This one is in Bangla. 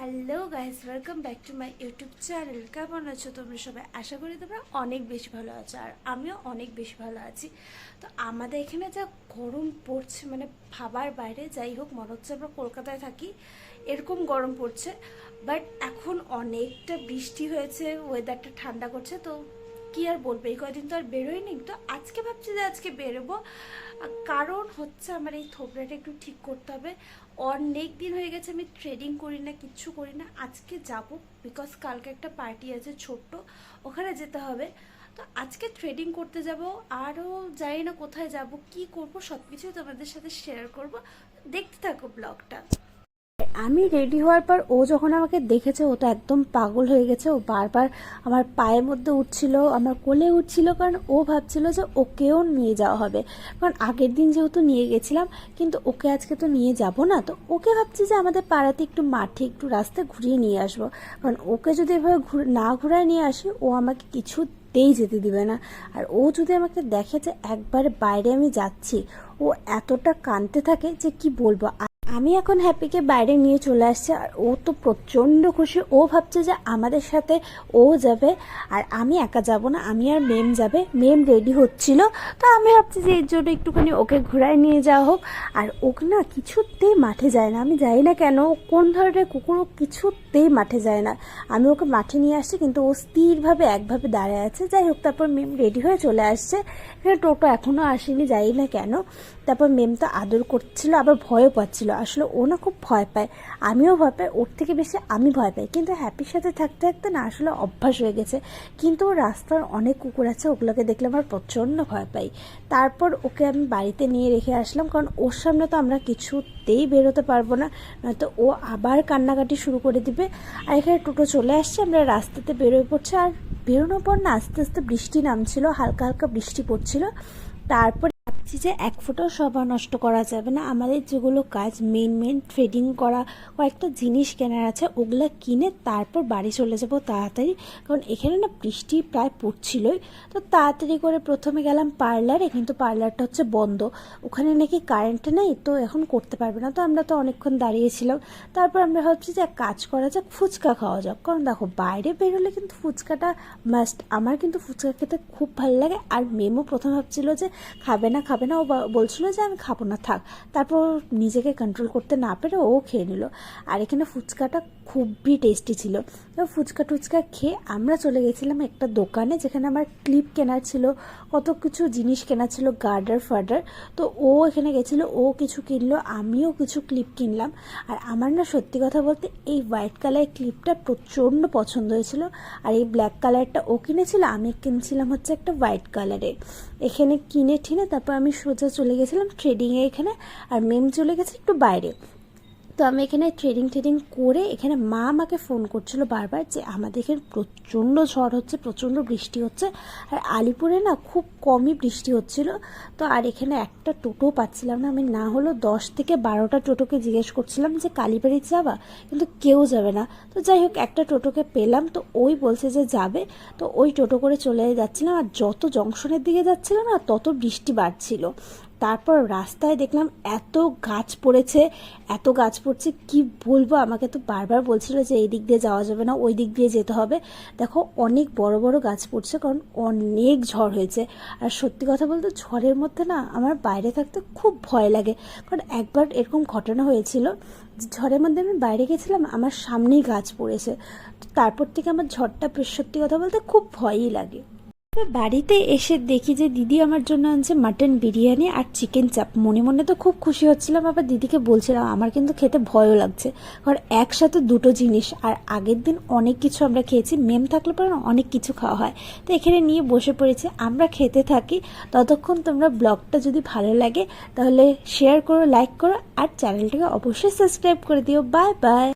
Hello guys welcome back to my YouTube channel কেমন আছো তোমরা সবাই? আশা করি তোমরা অনেক বেশি ভালো আছো আর আমিও অনেক বেশি ভালো আছি। তো আমাদের এখানে যা গরম পড়ছে মানে ভাবার বাইরে, যাই হোক, মনে হচ্ছে আমরা কলকাতায় থাকি, এরকম গরম পড়ছে। বাট এখন অনেকটা বৃষ্টি হয়েছে ওয়েদারটা ঠান্ডা করছে, তো কি আর বলব? এই কদিন তো আর বেরোয়নি। তো আজকে ভাবছি যে আজকে বেরোবো। কারণ হচ্ছে আমার এই থোবড়াটা একটু ঠিক করতে হবে। অনেক দিন হয়ে গেছে আমি ট্রেডিং করি না, কিচ্ছু করি না। আজকে যাব বিকজ কালকে একটা পার্টি আছে ছোট্ট, ওখানে যেতে হবে। তো আজকে ট্রেডিং করতে যাব। আরও জানি না কোথায় যাব, কি করব সব কিছুই তোমাদের সাথে শেয়ার করব। দেখতে থাকো ব্লগটা আমি রেডি হওয়ার পর ও যখন আমাকে দেখেছে, ও তো একদম পাগল হয়ে গেছে। ও বারবার আমার পায়ের মধ্যে উঠছিল, আমার কোলে উঠছিল, কারণ ও ভাবছিল যে ওকেও নিয়ে যাওয়া হবে। কারণ আগের দিন যেহেতু নিয়ে গেছিলাম, কিন্তু ওকে আজকে তো নিয়ে যাব না। তো ওকে ভাবছি যে আমাদের পাড়াতে একটু মাঠে, একটু রাস্তায় ঘুরিয়ে নিয়ে আসব। কারণ ওকে যদি এভাবে না ঘুরায় নিয়ে আসি, ও আমাকে কিছু তেই যেতে দিবে না। আর ও যদি আমাকে দেখে যে একবার বাইরে আমি যাচ্ছি, ও এতটা কাঁদতে থাকে যে কি বলব? আমি এখন হ্যাপিকে বাইরে নিয়ে চলে আসছি, আর ও তো প্রচণ্ড খুশি। ও ভাবছে যে আমাদের সাথে ও যাবে, আর আমি একা যাব না, আমি আর মেম যাবে। মেম রেডি হচ্ছিল, তো আমি ভাবছি যে এর জন্য একটুখানি ওকে ঘোরায় নিয়ে যাওয়া হোক। আর ওকে না কিছুতেই মাঠে যায় না, আমি যাই না কেন কোন ধরনের কুকুর, ও কিছুতেই মাঠে যায় না। আমি ওকে মাঠে নিয়ে আসছি, কিন্তু ও স্থিরভাবে একভাবে দাঁড়ায় আছে। যাই হোক, তারপর মেম রেডি হয়ে চলে আসছে। টোটো এখনও আসেনি যাই না কেন। তারপর মেম তো আদর করছিল, আবার ভয়ও পাচ্ছিল। আসলে ও না খুব ভয় পায়। আমিও ভয় পাই, ওর থেকে বেশি আমি ভয় পাই। কিন্তু হ্যাপির সাথে থাকতে থাকতে না আসলে অভ্যাস হয়ে গেছে। কিন্তু ও রাস্তার অনেক কুকুর আছে, ওগুলোকে দেখলে আমার প্রচণ্ড ভয় পাই। তারপর ওকে আমি বাড়িতে নিয়ে রেখে আসলাম, কারণ ওর সামনে তো আমরা কিছুতেই বেরোতে পারব না। নয়তো ও আবার কান্নাকাটি শুরু করে দিবে। আর এখানে টোটো চলে আসছে, আমরা রাস্তাতে বেরোয় পড়ছে। আর বেরোনোর পর না আস্তে আস্তে বৃষ্টি নামছিল, হালকা হালকা বৃষ্টি পড়ছিল। তারপর ভাবছি যে এক ফোঁটাও সভা নষ্ট করা যাবে না। আমাদের যেগুলো কাজ মেন মেন ট্রেডিং করা, কয়েকটা জিনিস কেনার আছে, ওগুলো কিনে তারপর বাড়ি চলে যাব তাড়াতাড়ি। কারণ এখানে না বৃষ্টি প্রায় পড়ছিলই। তো তাড়াতাড়ি করে প্রথমে গেলাম পার্লারে, কিন্তু পার্লারটা হচ্ছে বন্ধ। ওখানে নাকি কারেন্ট নেই, তো এখন করতে পারবে না। তো আমরা তো অনেকক্ষণ দাঁড়িয়েছিলাম। তারপর আমরা ভাবছি যে কাজ করা যাক, ফুচকা খাওয়া যাক। কারণ দেখো, বাইরে বেরোলে কিন্তু ফুচকাটা মাস্ট আমার কিন্তু ফুচকা খেতে খুব ভালো লাগে। আর মেমো প্রথম ভাবছিল যে খাবে না, খাবে না। ও বলছিল যে, আমি খাব না, থাক। তারপর নিজেকে কন্ট্রোল করতে না পেরে ও খেয়ে নিল। আর এখানে ফুচকাটা খুবই টেস্টি ছিল। ফুচকা টুচকা খেয়ে আমরা চলে গেছিলাম একটা দোকানে, যেখানে আমার ক্লিপ কেনার ছিল, কত কিছু জিনিস কেনা ছিল, গার্ডার ফার্ডার। তো ও এখানে গেছিল, ও কিছু কিনলো, আমিও কিছু ক্লিপ কিনলাম। আর আমার না সত্যি কথা বলতে এই হোয়াইট কালারের ক্লিপটা প্রচণ্ড পছন্দ হয়েছিল। আর এই ব্ল্যাক কালারটা ও কিনেছিল, আমি কিনছিলাম হচ্ছে একটা হোয়াইট কালারের এখানে কিনে ঠিনে তারপর আমি সোজা চলে গেছিলাম ট্রেডিংয়ে এখানে আর মেম চলে গেছে একটু বাইরে। তো আমি এখানে ট্রেডিং ট্রেডিং করে এখানে মা আমাকে ফোন করছিল বারবার যে আমাদের এখানে প্রচণ্ড ঝড় হচ্ছে, প্রচণ্ড বৃষ্টি হচ্ছে। আর আলিপুরে না খুব কমই বৃষ্টি হচ্ছিল। তো আর এখানে একটা টোটো পাচ্ছিলাম না। আমি না হলো দশ থেকে বারোটা টোটোকে জিজ্ঞেস করছিলাম যে, কালীবাড়ি যাবা? কিন্তু কেউ যাবে না। তো যাই হোক, একটা টোটোকে পেলাম। তো ওই বলছে যে, যাবে। তো ওই টোটো করে চলে যাচ্ছিলাম। আর যত জংশনের দিকে যাচ্ছিল না, তত বৃষ্টি বাড়ছিল। তারপর রাস্তায় দেখলাম এত গাছ পড়েছে, এত গাছ পড়ছে, কি বলব? আমাকে তো বারবার বলছিল যে এই দিক দিয়ে যাওয়া যাবে না, ওই দিক দিয়ে যেতে হবে। দেখো, অনেক বড় বড় গাছ পড়ছে, কারণ অনেক ঝড় হয়েছে। আর সত্যি কথা বলতে, ঝড়ের মধ্যে না আমার বাইরে থাকতে খুব ভয় লাগে। কারণ একবার এরকম ঘটনা হয়েছিল ঝড়ের মধ্যে আমি বাইরে গেছিলাম, আমার সামনেই গাছ পড়েছে। তারপর থেকে আমার ঝড়টা সত্যি কথা বলতে খুব ভয়ই লাগে। বাড়িতে এসে দেখি যে দিদি আমার জন্য আনছে মাটন বিরিয়ানি আর চিকেন চাপ। মনে মনে তো খুব খুশি হচ্ছিলাম, আবার দিদিকে বলছিলাম, আমার কিন্তু খেতে ভয়ও লাগছে। কারণ একসাথে দুটো জিনিস, আর আগের দিন অনেক কিছু আমরা খেয়েছি, মেম থাকলে পরে অনেক কিছু খাওয়া হয়। তো এখানে নিয়ে বসে পড়েছি, আমরা খেতে থাকি। ততক্ষণ তোমরা ব্লগটা যদি ভালো লাগে, তাহলে শেয়ার করো লাইক করো, আর চ্যানেলটাকে অবশ্যই সাবস্ক্রাইব করে দিও। Bye bye